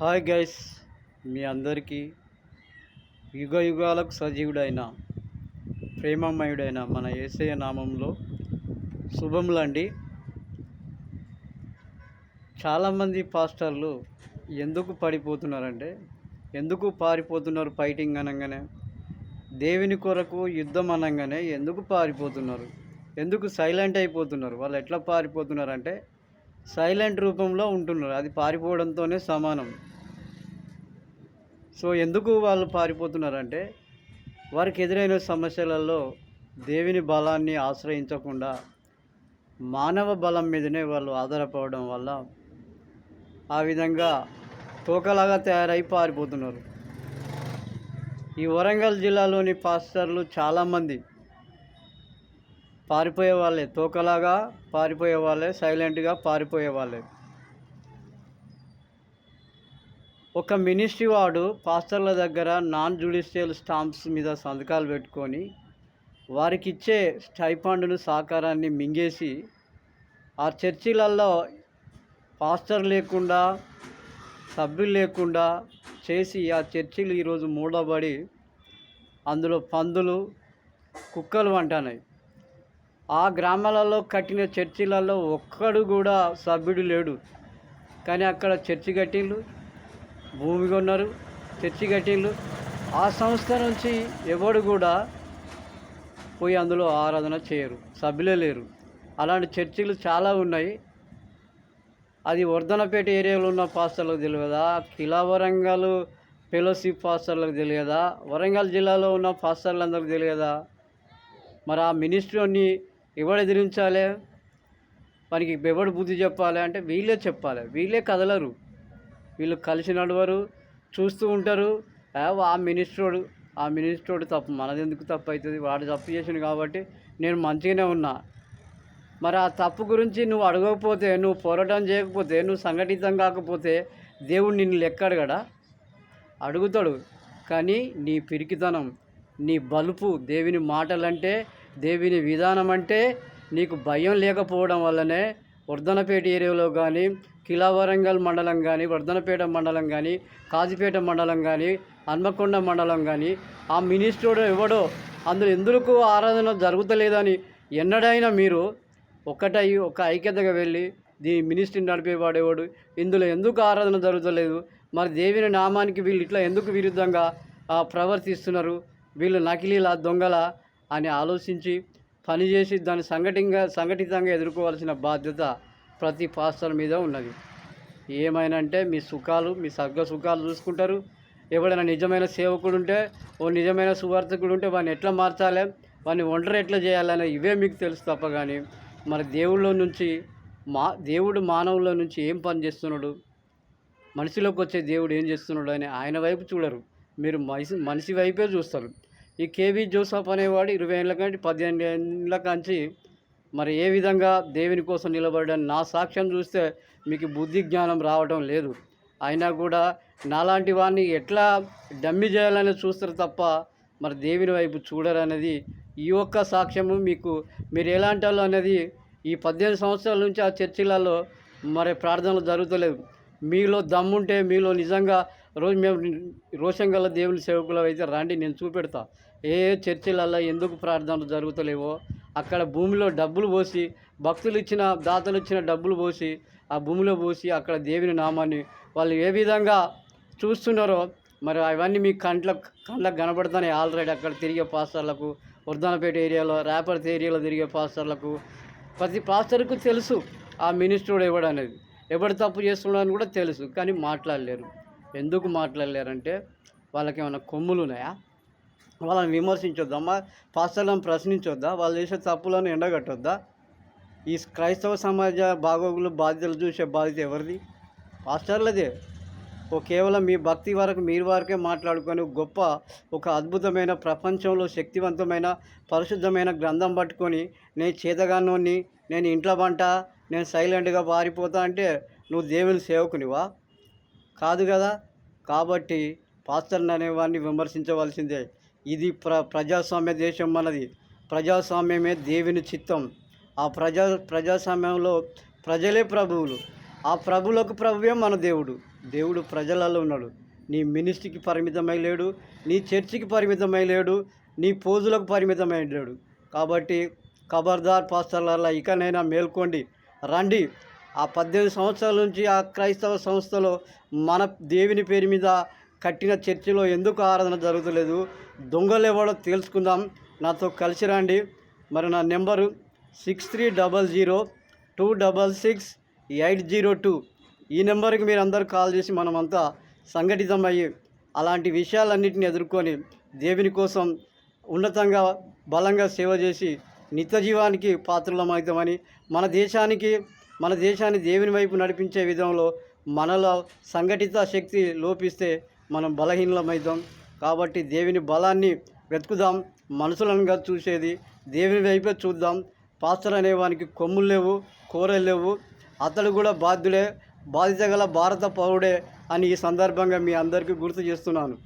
Hi guys మీ అందరికీ యుగ యుగాలకు సజీవుడైన ప్రేమమయుడైన మన ఏసయ నామంలో శుభములండి. చాలామంది పాస్టర్లు ఎందుకు పడిపోతున్నారంటే ఎందుకు పారిపోతున్నారు ఫైటింగ్ అనగానే దేవుని కొరకు యుద్ధం అనగానే ఎందుకు పారిపోతున్నారు? ఎందుకు సైలెంట్ అయిపోతున్నారు? వాళ్ళు ఎట్లా పారిపోతున్నారు అంటే సైలెంట్ రూపంలో ఉంటున్నారు. అది పారిపోవడంతోనే సమానం. సో ఎందుకు వాళ్ళు పారిపోతున్నారంటే వారికి ఎదురైన సమస్యలలో దేవుని బలాన్ని ఆశ్రయించకుండా మానవ బలం మీదనే వాళ్ళు ఆధారపడడం వల్ల ఆ విధంగా తోకలాగా తయారై పారిపోతున్నారు. ఈ వరంగల్ జిల్లాలోని పాస్టర్లు చాలామంది పారిపోయే వాళ్ళే తోకలాగా పారిపోయే వాళ్ళే సైలెంట్గా పారిపోయే వాళ్ళే. ఒక మినిస్ట్రీ వాడు పాస్టర్ల దగ్గర నాన్ జుడిషియల్ స్టాంప్స్ మీద సంతకాలు పెట్టుకొని వారికి ఇచ్చే స్టైఫండ్ను సహకారాన్ని మింగేసి ఆ చర్చిలలో పాస్టర్ లేకుండా సభ్యులు లేకుండా చేసి ఆ చర్చిలు ఈరోజు మూడబడి అందులో పందులు కుక్కలు వంటనాయి ఆ గ్రామాలలో కట్టిన చర్చిలలో ఒక్కడు కూడా సభ్యుడు లేడు. కానీ అక్కడ చర్చి కట్టిండ్లు భూమి కొన్నారు చర్చి కట్టిండ్లు. ఆ సంస్థ నుంచి ఎవడు కూడా పోయి అందులో ఆరాధన చేయరు సభ్యులే లేరు. అలాంటి చర్చిలు చాలా ఉన్నాయి. అది వర్ధనపేట ఏరియాలో ఉన్న పాస్టర్లకు తెలియదా? కిలా వరంగల్ ఫెలోషిప్ పాస్టర్లకు తెలియదా? వరంగల్ జిల్లాలో ఉన్న పాస్టర్లందరికీ తెలియదా? మరి ఆ మినిస్ట్రీని ఎవడు ఎదిరించాలి? వానికి ఎవడు బుద్ధి చెప్పాలి అంటే వీళ్ళే చెప్పాలి. వీళ్ళే కదలరు. వీళ్ళు కలిసి నడవరు చూస్తూ ఉంటారు. "ఆ, ఆ మినిస్టరోడు ఆ మినిస్టరోడు తప్పు మనది ఎందుకు తప్పు అవుతుంది వాడు తప్పు చేసిండు కాబట్టి నేను మంచిగానే ఉన్నా. మరి ఆ తప్పు గురించి నువ్వు అడగకపోతే నువ్వు పోరాటం చేయకపోతే నువ్వు సంఘటితం కాకపోతే దేవుడు నిన్ను లెక్క కదా అడుగుతాడు. కానీ నీ పిరికితనం నీ బలుపు దేవుని మాటలంటే దేవిని విధానం అంటే నీకు భయం లేకపోవడం వల్లనే వర్ధనపేట ఏరియాలో కానీ కిలా వరంగల్ మండలం కానీ వర్ధనపేట మండలం కానీ కాజీపేట మండలం కానీ హన్మకొండ మండలం కానీ ఆ మినిస్టర్ ఎవడో అందులో ఎందుకు ఆరాధన జరుగుతలేదని ఎన్నడైనా మీరు ఒక్కటై ఒక ఐక్యతగా వెళ్ళి దీ మినిస్ట్రీని నడిపేవాడేవాడు ఇందులో ఎందుకు ఆరాధన జరుగుతలేదు? మరి దేవుని నామానికి వీళ్ళు ఇట్లా ఎందుకు విరుద్ధంగా ప్రవర్తిస్తున్నారు? వీళ్ళు నకిలీల దొంగల అని ఆలోచించి పనిచేసి దాన్ని సంఘటితంగా సంఘటితంగా ఎదుర్కోవాల్సిన బాధ్యత ప్రతి పాస్టర్ మీద ఉన్నది. ఏమైనా అంటే మీ సుఖాలు మీ సర్గ సుఖాలు చూసుకుంటారు. ఎవడైనా నిజమైన సేవకుడు ఉంటే ఓ నిజమైన సువార్థకుడు ఉంటే వాడిని ఎట్లా మార్చాలి? వాడిని ఒంటరి ఎట్లా చేయాలని ఇవే మీకు తెలుసు తప్ప కానీ మరి దేవుళ్ళ నుంచి మా దేవుడు మానవుల నుంచి ఏం పని చేస్తున్నాడు? మనిషిలోకి వచ్చే దేవుడు ఏం చేస్తున్నాడు అని ఆయన వైపు చూడరు. మీరు మనిషి మనిషి వైపే చూస్తారు. ఈ కేవీ జోసఫ్ అనేవాడు ఇరవై ఏళ్ళ కంటే పదిహేను ఏళ్ళ కంచి మరి ఏ విధంగా దేవుని కోసం నిలబడని నా సాక్ష్యం చూస్తే మీకు బుద్ధి జ్ఞానం రావడం లేదు. అయినా కూడా నాలాంటి వాడిని ఎట్లా డమ్మి చేయాలని చూస్తారు తప్ప మరి దేవుని వైపు చూడరనేది ఈ ఒక్క సాక్ష్యము మీకు. మీరు ఎలాంటి వాళ్ళు అనేది ఈ పద్దెనిమిది సంవత్సరాల నుంచి ఆ చర్చిలలో మరి ప్రార్థనలు జరుగుతలేదు. మీలో దమ్ముంటే మీలో నిజంగా రోజు మేము రోషం గల దేవుని సేవకులు అయితే రాండి నేను చూపెడతా. ఏ చర్చిలలో ఎందుకు ప్రార్థనలు జరుగుతలేవో అక్కడ భూమిలో డబ్బులు పోసి భక్తులు ఇచ్చిన దాతలు ఇచ్చిన డబ్బులు పోసి ఆ భూమిలో పోసి అక్కడ దేవుని నామాన్ని వాళ్ళు ఏ విధంగా చూస్తున్నారో మరి అవన్నీ మీ కంట్ల కండ్లకు కనబడుతున్నాయి ఆల్రెడీ అక్కడ తిరిగే పాస్టర్లకు వర్ధనపేట ఏరియాలో రేపర్తి ఏరియాలో తిరిగే పాస్టర్లకు. ప్రతి పాస్టర్కు తెలుసు ఆ మినిస్టరుడు ఎవడనేది. ఎవడు తప్పు చేస్తున్నాడని కూడా తెలుసు కానీ మాట్లాడలేరు. ఎందుకు మాట్లాడలేరంటే వాళ్ళకి ఏమైనా కొమ్ములు ఉన్నాయా వాళ్ళని విమర్శించొద్దామా పాస్టర్లను ప్రశ్నించొద్దా వాళ్ళు చేసే తప్పులను ఎండగట్టొద్దా? ఈ క్రైస్తవ సమాజ బాగోగులు బాధ్యతలు చూసే బాధ్యత ఎవరిది? పాస్టర్లదే. ఓ కేవలం మీ భక్తి వరకు మీరు వరకే మాట్లాడుకొని గొప్ప ఒక అద్భుతమైన ప్రపంచంలో శక్తివంతమైన పరిశుద్ధమైన గ్రంథం పట్టుకొని నేను చేతగానోని నేను ఇంట్లో వంట నేను సైలెంట్గా పారిపోతా అంటే నువ్వు దేవుని సేవకునివా? కాదు కదా? కాబట్టి పాస్టర్ని అనేవాడిని విమర్శించవలసిందే. ఇది ప్ర ప్రజాస్వామ్య దేశం మనది ప్రజాస్వామ్యమే దేవుని చిత్తం. ఆ ప్రజా ప్రజాస్వామ్యంలో ప్రజలే ప్రభువులు. ఆ ప్రభులకు ప్రభువే మన దేవుడు. దేవుడు ప్రజలలో ఉన్నాడు. నీ మినిస్ట్రీకి పరిమితమై లేడు. నీ చర్చికి పరిమితమై లేడు. నీ పోజులకు పరిమితమై లేడు. కాబట్టి ఖబర్దార్ పాస్టర్ల ఇకనైనా మేల్కోండి. రండి. ఆ పద్దెనిమిది సంవత్సరాల నుంచి ఆ క్రైస్తవ సంస్థలో మన దేవుని పేరు మీద కట్టిన చర్చిలో ఎందుకు ఆరాధన జరుగుతలేదు? దొంగలు ఎవడో తెలుసుకుందాం. నాతో కలిసి రండి. మరి నా number six three double zero two double six eight zero two. ఈ నెంబర్కి మీరు అందరూ కాల్ చేసి మనమంతా సంఘటితమయ్యి అలాంటి విషయాలన్నింటిని ఎదుర్కొని దేవుని కోసం ఉన్నతంగా బలంగా సేవ చేసి నిత్య జీవానికి పాత్రలమవుతామని మన దేశానికి మన దేశాన్ని దేవుని వైపు నడిపించే విధంలో మనలో సంఘటిత శక్తి లోపిస్తే మనం బలహీనమవుతాం కాబట్టి దేవుని బలాన్ని వెతుకుదాం మనుషులనుగా చూసేది దేవుని వైపే చూద్దాం. పాస్టర్ అనేవానికి కొమ్ములు లేవు కూరలు లేవు అతడు కూడా బాధ్యుడే బాధ్యత గల భారత పౌరుడే అని ఈ సందర్భంగా మీ అందరికీ గుర్తు చేస్తున్నాను.